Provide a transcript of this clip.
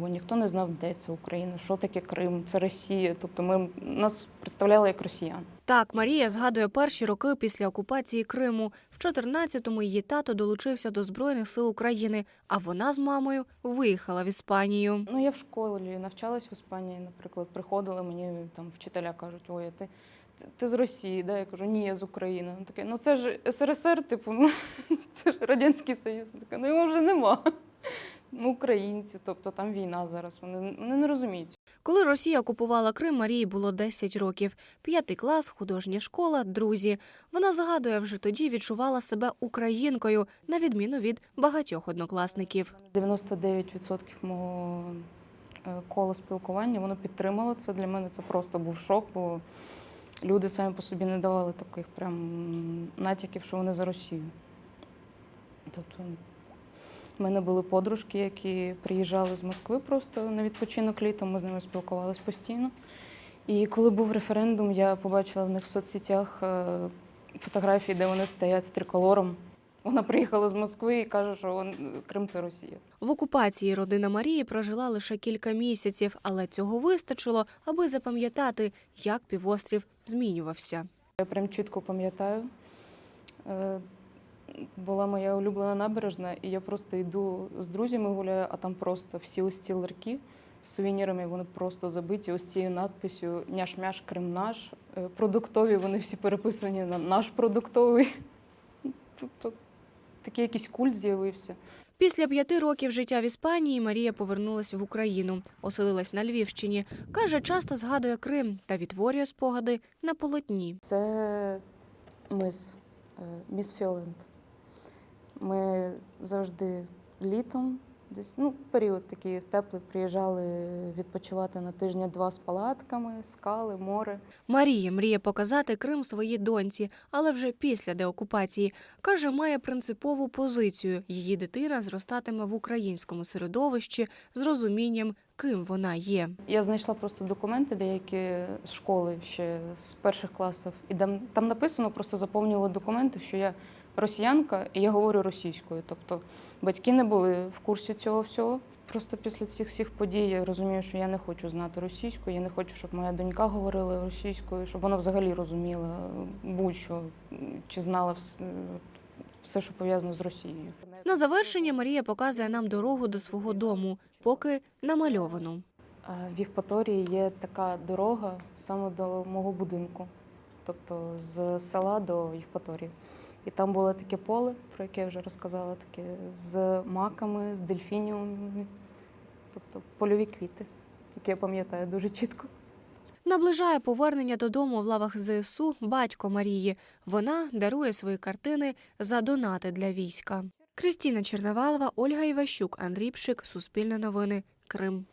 Бо ніхто не знав, де це Україна, що таке Крим, це Росія. Тобто ми нас представляли як росіян. Так, Марія згадує перші роки після окупації Криму. В 14-му її тато долучився до Збройних сил України, а вона з мамою виїхала в Іспанію. Ну я в школі навчалась в Іспанії, наприклад, приходили мені там вчителя кажуть, ой, ти, ти, з Росії, да? Я кажу, ні, я з України. Він такий, ну це ж СРСР, типу, ну це ж Радянський Союз. Я така, ну його вже нема. Ми українці, тобто там війна зараз. Вони, вони не розуміють. Коли Росія окупувала Крим, Марії було 10 років. П'ятий клас, художня школа, друзі. Вона згадує, вже тоді відчувала себе українкою, на відміну від багатьох однокласників. 99% мого е, кола спілкування воно підтримало це. Для мене це просто був шок, бо люди самі по собі не давали таких прям натяків, що вони за Росію. Тобто в мене були подружки, які приїжджали з Москви просто на відпочинок літом, ми з ними спілкувалися постійно. І коли був референдум, я побачила в них в соцсетях е, фотографії, де вони стоять з триколором. Вона приїхала з Москви і каже, що Крим це Росія. В окупації родина Марії прожила лише кілька місяців, але цього вистачило, аби запам'ятати, як півострів змінювався. Я прям чітко пам'ятаю. Була моя улюблена набережна, і я просто йду з друзями гуляю, а там просто всі ось ці ларки з сувенірами, вони просто забиті ось цією надписю Няш-мяш Крим наш. Е, Продуктові вони всі переписані на наш продуктовий. Тобто такий якийсь культ з'явився. Після п'яти років життя в Іспанії Марія повернулася в Україну, оселилась на Львівщині. Каже, часто згадує Крим та відтворює спогади на полотні. Це мис, е, міс Фіолент. Ми завжди літом, десь ну, період такий теплий, приїжджали відпочивати на тижня-два з палатками, скали, море. Марія мріє показати Крим своїй доньці, але вже після деокупації. Каже, має принципову позицію. Її дитина зростатиме в українському середовищі з розумінням, ким вона є. Я знайшла просто документи деякі з школи ще з перших класів. І там, там написано, просто заповнювали документи, що я росіянка і я говорю російською. Тобто батьки не були в курсі цього всього. Просто після цих всіх подій я розумію, що я не хочу знати російську, я не хочу, щоб моя донька говорила російською, щоб вона взагалі розуміла будь-що чи знала все, що пов'язано з Росією. На завершення Марія показує нам дорогу до свого дому, поки намальовану. В Євпаторії є така дорога саме до мого будинку, тобто з села до Євпаторії. І там було таке поле, про яке я вже розказала, таке з маками, з дельфініумами, тобто польові квіти, які я пам'ятаю дуже чітко. Наближає повернення додому в лавах ЗСУ батько Марії. Вона дарує свої картини за донати для війська. Кристіна Черновалова, Ольга Іващук, Андрій Пшик, Суспільне новини, Крим.